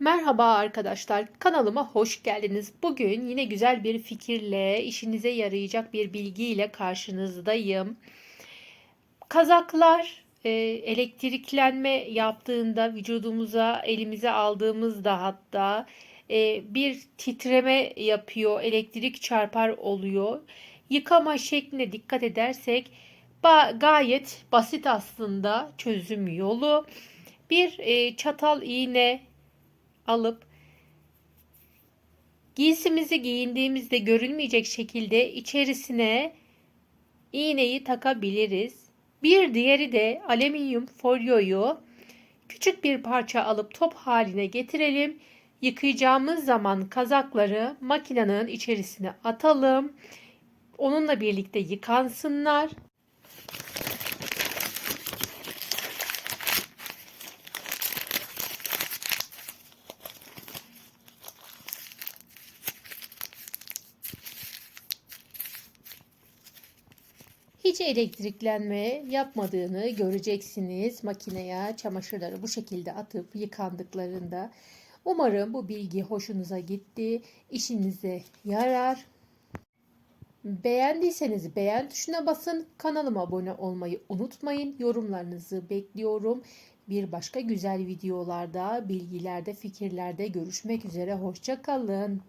Merhaba arkadaşlar, kanalıma hoş geldiniz. Bugün yine güzel bir fikirle, işinize yarayacak bir bilgiyle karşınızdayım. Kazaklar e, elektriklenme yaptığında, vücudumuza, elimize aldığımızda hatta e, bir titreme yapıyor, elektrik çarpar oluyor. Yıkama şekline dikkat edersek gayet basit aslında çözüm yolu. Bir e, çatal iğne alıp giysimizi giyindiğimizde görülmeyecek şekilde içerisine iğneyi takabiliriz. Bir diğeri de alüminyum folyoyu küçük bir parça alıp top haline getirelim. Yıkayacağımız zaman kazakları makinenin içerisine atalım. Onunla birlikte yıkansınlar. Hiç elektriklenme yapmadığını göreceksiniz makineye çamaşırları bu şekilde atıp yıkandıklarında. Umarım bu bilgi hoşunuza gitti, işinize yarar. Beğendiyseniz beğen tuşuna basın, kanalıma abone olmayı unutmayın. Yorumlarınızı bekliyorum. Bir başka güzel videolarda, bilgilerde, fikirlerde görüşmek üzere. Hoşça kalın.